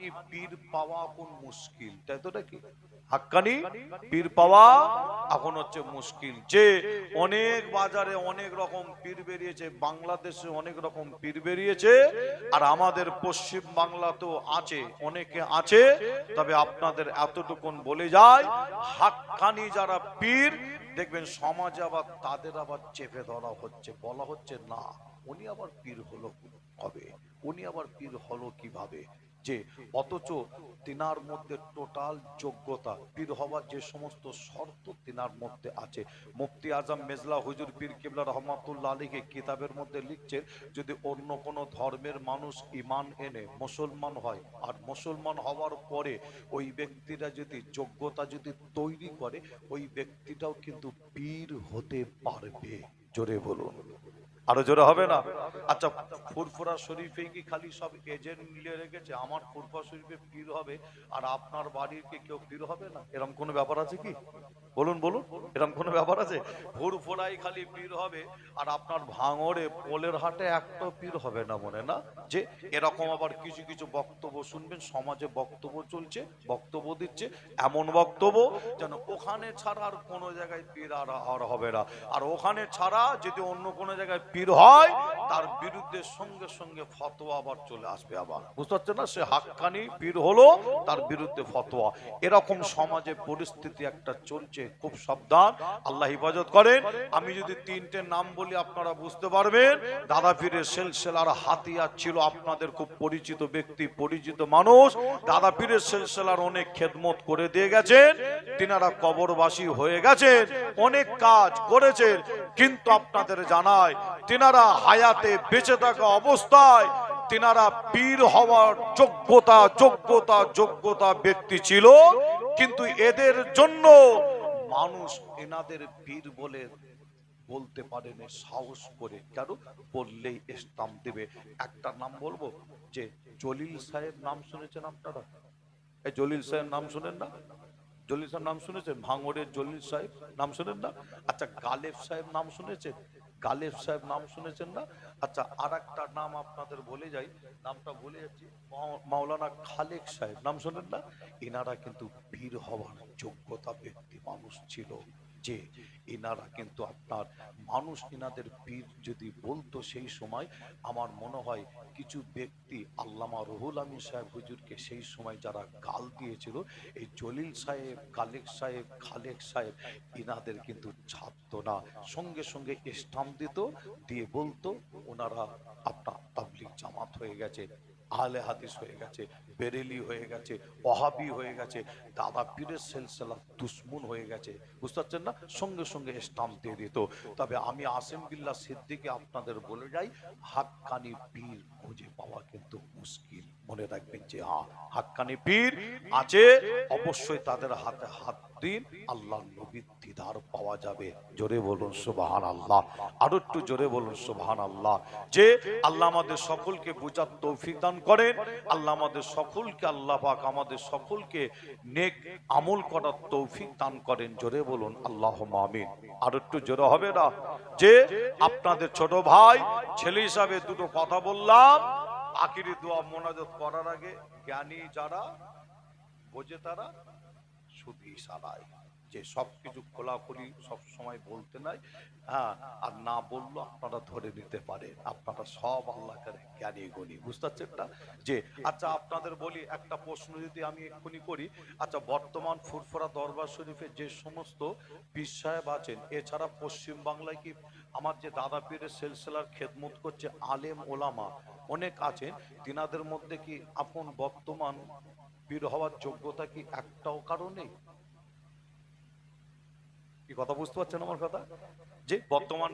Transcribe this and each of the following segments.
আর আমাদের পশ্চিম বাংলা তো আছে, অনেকে আছে, তবে আপনাদের এতটুকুন বলে যায় হাক্কানি যারা পীর, দেখবেন সমাজে আবার তাদের আবার চেপে ধরা হচ্ছে, বলা হচ্ছে না, উনি আবার পীর হলো কবে? উনি আবার পীর হলো কীভাবে? যে অথচ তিনার মধ্যে টোটাল যোগ্যতা, পীর হওয়ার যে সমস্ত শর্ত তিনার মধ্যে আছে। মুফতি আজম মেজলা হুজুর পীর কিবলা রহমাতুল্লাহ আলীকে কিতাবের মধ্যে লিখছেন, যদি অন্য কোনো ধর্মের মানুষ ইমান এনে মুসলমান হয় আর মুসলমান হওয়ার পরে ওই ব্যক্তিরা যদি যোগ্যতা যদি তৈরি করে, ওই ব্যক্তিটাও কিন্তু পীর হতে পারবে। জোরে বলুন। আরও জোরে হবে না? আচ্ছা ফুরফুরা শরীফে কি খালি সব এজেন্ট মিলিয়ে রেখেছে? আমার ফুরফুরা শরীফে পীর হবে আর আপনার বাড়ির কি কেউ পীর হবে না? এরকম কোনো ব্যাপার আছে কি? বলুন বলুন এরকম কোনো ব্যাপার আছে? ফুরফুরাই খালি পীর হবে আর আপনার ভাঙড়ে পোলের হাটে একটা পীর হবে না মনে, না? যে এরকম আবার কিছু কিছু বক্তব্য শুনবেন, সমাজে বক্তব্য চলছে, বক্তব্য দিচ্ছে, এমন বক্তব্য যেন ওখানে ছাড়া আর কোনো জায়গায় পীর আর হবে না। আর ওখানে ছাড়া যদি অন্য কোনো জায়গায় পীর হয়, তার বিরুদ্ধে সঙ্গে সঙ্গে ফতোয়া আবার চলে আসবে আবার। বুঝতে পারছেন না? সে হাক্কানি পীর হলো, তার বিরুদ্ধে ফতোয়া। এরকম সমাজে পরিস্থিতি একটা চলছে, খুব সাবধান, আল্লাহ হেফাজত করেন। আমি যদি তিনটে নাম বলি, আপনারা বুঝতে পারবেন। দাদা পীরের সেলসেলার হাতিয়ার ছিল আপনাদের খুব পরিচিত ব্যক্তি, পরিচিত মানুষ। দাদা পীরের সেলসেলার অনেক খেদমত করে দিয়ে গেছেন, তিনারা কবরবাসী হয়ে গেছেন, অনেক কাজ করেছেন, কিন্তু আপনাদের জানায় তিনারা হায়াতে বেঁচে থাকা অবস্থায় তিনারা পীর হওয়ার যোগ্যতা যোগ্যতা যোগ্যতা ব্যক্তি ছিল। কিন্তু এদের জন্য মানুষ এনাদের পীর বলে বলতে পারেন সাহস করে। কেন? বললেই ইসলাম দেবে। একটা নাম বলব? যে জলিল সাহেব নাম শুনেছেন আপনারা? এই জলিল সাহেব নাম শুনেন না? জলিল সাহেব নাম শুনেছেন? ভাঙড়ের জলিল সাহেব নাম শুনেন না? আচ্ছা গালেব সাহেব নাম শুনেছেন? গালেব সাহেব নাম শুনেছেন না? আচ্ছা আর একটা নাম আপনাদের বলে যাই। নামটা বলে যাচ্ছি। মাও- মাওলানা খালেক সাহেব নাম শোনেন না? এনারা কিন্তু পীর হওয়ার যোগ্যতা ব্যক্তি মানুষ ছিল। যে এনারা কিন্তু আপনার মানুষ এনাদের পীর যদি বলতো সেই সময়, আমার মনে হয় কিছু ব্যক্তি আল্লামা রহুল আমিন সাহেব হুজুরকে সেই সময় যারা গাল দিয়েছিল, এই জলিল সাহেব কালেক সাহেব, খালেক সাহেব এনাদের কিন্তু ছাড়তো না। সঙ্গে সঙ্গে স্টাম্প দিত, দিয়ে বলতো, ওনারা আপনার তাবলিক জামাত হয়ে গেছে। আহলে হাদিস হয়ে গেছে, বেরেলি হয়ে গেছে ওহাবি হয়ে গেছে, দাদা পীরের সেলসেলা দুশ্মন হয়ে গেছে। বুঝতে পারছেন না? সঙ্গে সঙ্গে স্টাম্প দিয়ে দিত। তবে আমি আসেম বিল্লাহ সিদ্দিকে আপনাদের বলে যাই, হাক্কানি পীর খুঁজে পাওয়া কিন্তু মুশকিল। মনে রাখবেন যে হ্যাঁ হাক্কানি পীর আছে, অবশ্যই তাদের হাতে হাত দিন আল্লাহ নবীর দিদার পাওয়া যাবে। জোরে বলুন সুবাহান আল্লাহ আরও একটু জোরে বলুন সুবাহান আল্লাহ যে আল্লাহ আমাদের সকলকে বুঝার তৌফিক দান করেন, আল্লাহ আমাদের সকলকে, আল্লাহ পাক আমাদের সকলকে নেক আমল করার তৌফিক দান করেন। জোরে বলুন আল্লাহ আমিন। আর একটু জোরে হবে না? যে আপনাদের ছোট ভাই, ছেলে হিসাবে দুটো কথা বললাম। আখিরি দোয়া মোনাজত করার আগে জ্ঞানী যারা, বোঝে তারা, শুধু ইশারায়। যে সবকিছু খোলাখুলি সব সময় বলতে নাই। হ্যাঁ আর না বলল আপনারা ধরে নিতে পারেন। আপনারা সব আল্লাহকে জ্ঞানী গণি। বুঝতে পারছেন না? যে আচ্ছা আপনাদের বলি একটা প্রশ্ন যদি আমি এক্ষুনি করি। আচ্ছা বর্তমান ফুরফুরা দরবার শরীফে যে সমস্ত পীর সাহেব আছেন, এছাড়া পশ্চিম বাংলায় কি আমার যে দাদা পীরের সেলসেলার খেদমত করছে, আলেম ওলামা অনেক আছেন, তিনাদের মধ্যে কি আপন বর্তমান পীর হওয়ার যোগ্যতা কি একটাও কারণে কি কথা বুঝতে পারছেন আমার কথা? যে বর্তমান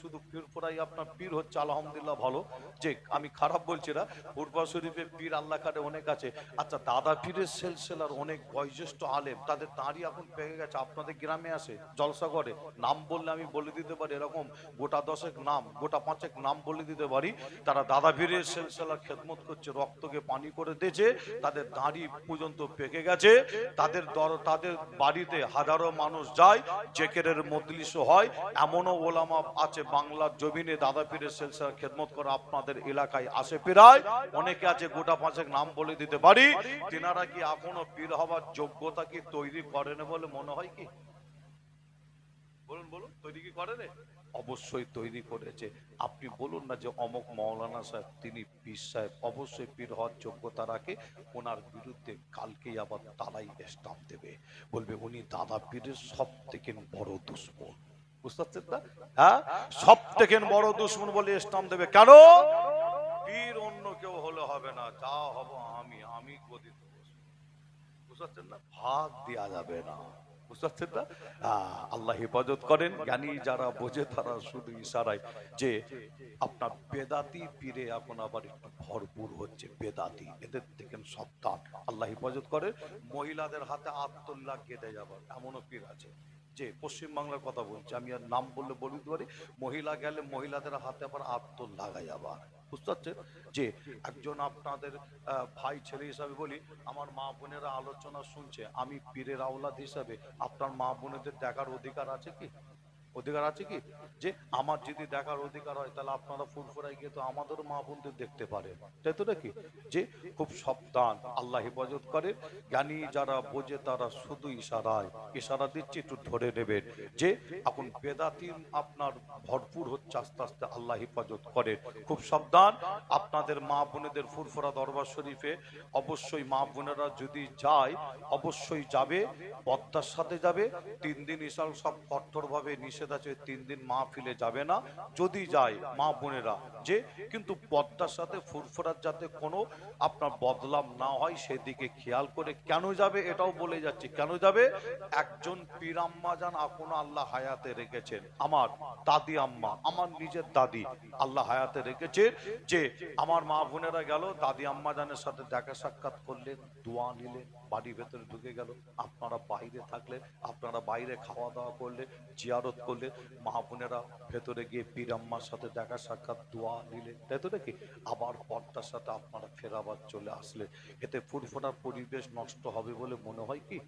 শুধু ফুরফুরাই আপনার পীর হচ্ছে, আলহামদুলিল্লাহ ভালো। যে আমি খারাপ বলছি না ফুরফুরা শরীফে পীর আল্লাহ কারে অনেক আছে। আচ্ছা দাদা পীরের সেলসেলার অনেক বয়োজ্যেষ্ঠ আলেম, তাদের দাঁড়ি এখন পেয়ে গেছে, আপনাদের গ্রামে আসে জলসা করে নাম বললে আমি বলে দিতে পারি এরকম, গোটা দশেক নাম, গোটা পাঁচেক নাম বলে দিতে পারি। তারা দাদা পীরের সেলসেলার খেদমত করছে, রক্তকে পানি করে দিয়েছে, তাদের দাঁড়ি পর্যন্ত পেকে গেছে। তাদের দর, তাদের বাড়িতে হাজারো মানুষ মানুষ যায়, জেকেরের মজলিস হয়। এমনও ওলামা আছে বাংলার জমিনে, দাদা পীরের সেলসার খেদমত করে আপনাদের এলাকায় আসে প্রায়। অনেকে আছে গোটা পাঁচেক নাম বলে দিতে পারি। তেনারা কি এখনও পীর হবার যোগ্যতা কি তৈরি করেন বলে মনে হয় কি? বলুন বলুন তৈরি কি অবশ্যই তৈরি করেছে। আপনি বলুন না যে অমক মৌলানা সাহেব তিনি পীর সাহেব। অবশ্যই পীর হওয়ার যোগ্যতা রাখে। ওনার বিরুদ্ধে কালকেই আবার তারাই স্টাম্প দেবে। বলবে উনি দাদা পীরের সব থেকে বড় দুশ্মন। বুঝতে পারছেন না? হ্যাঁ? সব থেকে বড় দুশ্মন বলে স্টাম্প দেবে। কেন? পীর অন্য কেউ হলে হবে না। যা হব আমি আমি গদিতে। ভাগ দেওয়া যাবে না। আল্লাহ হেফাজত করেন। জ্ঞানী যারা বোঝে তারা শুধু ইশারায় যে আপনার বেদাতি পীরে এখন আবার একটু ভরপুর হচ্ছে, বেদাতি। এদের থেকে সত্তা আল্লাহ হেফাজত করে মহিলাদের হাতে আত্মল্লাগ কেটে যাবার। এমনও পীর আছে। যে পশ্চিমবাংলার কথা বলছি, আমি আর নাম বললে বলে দিতে পারি মহিলা গেলে মহিলাদের হাতে আবার আত্ম লাগাই আবার। বুঝতে পারছেন? যে একজন আপনাদের ভাই ছেলে হিসাবে বলি, আমার মা বোনেরা আলোচনা শুনছে, আমি পীরের আওলাদ হিসাবে, আপনার মা বোনেদের দেখার অধিকার আছে কি? অধিকার আছে কি? যে আমার যদি দেখার অধিকার হয়, তাহলে আপনারা ফুরফুরাই গিয়ে তো আমাদেরও মা বোনদের দেখতে পারেন। তাই তো নাকি? যে খুব সাবধান, আল্লাহ হেফাজত করে। জ্ঞানী যারা বোঝে, তারা শুধু ইশারায়, ইশারা দিচ্ছে, একটু ধরে নেবেন। যে এখন বেদাতি আপনার ভরপুর হচ্ছে, আস্তে আস্তে আল্লাহ হেফাজত করে খুব সাবধান, আপনাদের মা বোনেদের ফুরফুরা দরবার শরীফে অবশ্যই মা বোনেরা যদি যায়, অবশ্যই যাবে, পদ্মার সাথে যাবে। তিন দিন ইসাল সব কঠোরভাবে নিষেধ আছে, তিন দিন মা ফিলে যাবে না। যদি যায়, মা বোনেরা, যে, কিন্তু পদ্মার সাথে ফুরফুরার যাতে কোনো আপনার বদলাম না হয়, সেদিকে খেয়াল করে কেন যাবে এটাও বলে যাচ্ছি। কেন যাবে? একজন পীরাম্মা যান এখনও আল্লাহ হায়াতে রেখেছেন। আমার দাদি আম্মা, আমার নিজের দাদি আল্লাহ হায়াতে রেখেছে যে, আমার মা বোনেরা গেল, দাদি আম্মা জানের সাথে দেখা সাক্ষাৎ করলেন, দোয়া নিলেন, বাড়ির ভেতরে ঢুকে গেল। আপনারা বাইরে থাকলে আপনারা বাইরে খাওয়া দাওয়া করলে জিয়ারত করলে বোনেরা ভেতরে গিয়ে পীর আম্মার সাথে দেখা সাক্ষাৎ, দোয়া নিলেন। তাই তো নাকি? আবার পর্দার সাথে আপনারা ফেরাবার চলে আসলে এতে ফুরফুরার পরিবেশ নষ্ট হবে বলে মনে হয় কি?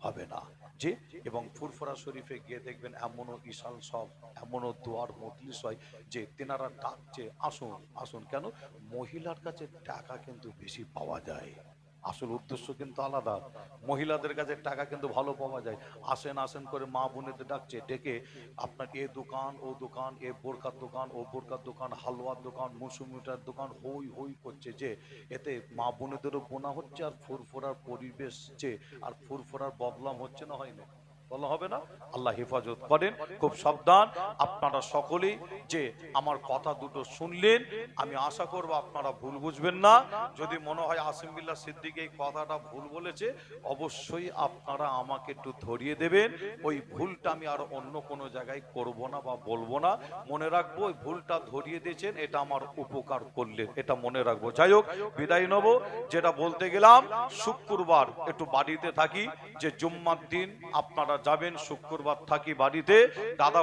হবে না। যে? এবং ফুরফুরা শরীফে গিয়ে দেখবেন এমনও বিশাল সব, এমনও দোয়ার মজলিস হয় যে তেনারা ডাকছে, আসুন আসুন। কেন? মহিলার কাছে টাকা কিন্তু বেশি পাওয়া যায়। আসল উদ্দেশ্য কিন্তু আলাদা। মহিলাদের কাছে টাকা কিন্তু ভালো পাওয়া যায়। আসেন আসেন করে মা বোনেদের ডাকছে, ডেকে আপনার এ দোকান, ও দোকান, এ বোরকার দোকান, ও বোরকার দোকান, হালুয়ার দোকান, মৌসুমিটার দোকান, হই হই করছে যে, এতে মা বোনেদেরও বোনা হচ্ছে আর ফুরফুরার পরিবেশ যে, আর ফুরফুরার বদলাম হচ্ছে না, হয় না? বলা হবে না। আল্লাহ হেফাজত করেন। খুব সাবধান। আপনারা সকলেই যে আমার কথা দুটো শুনলেন, আমি আশা করব আপনারা ভুল বুঝবেন না। যদি মনে হয় আসিম বিল্লাহ সিদ্দিক এই কথাটা ভুল বলেছে, অবশ্যই আপনারা আমাকে একটু ধরিয়ে দেবেন। ওই ভুলটা আমি আর অন্য কোনো জায়গায় করব না বা বলব না। মনে রাখব, ওই ভুলটা ধরিয়ে দিয়েছেন, এটা আমার উপকার করলেন। এটা মনে রাখব। যাই হোক, বিদায় নেব। যেটা বলতে গেলাম, শুক্রবার একটু বাড়িতে থাকি, যে জুম্মার দিন আপনারা যাবেন শুক্রবার থাকি বাড়িতে। দাদা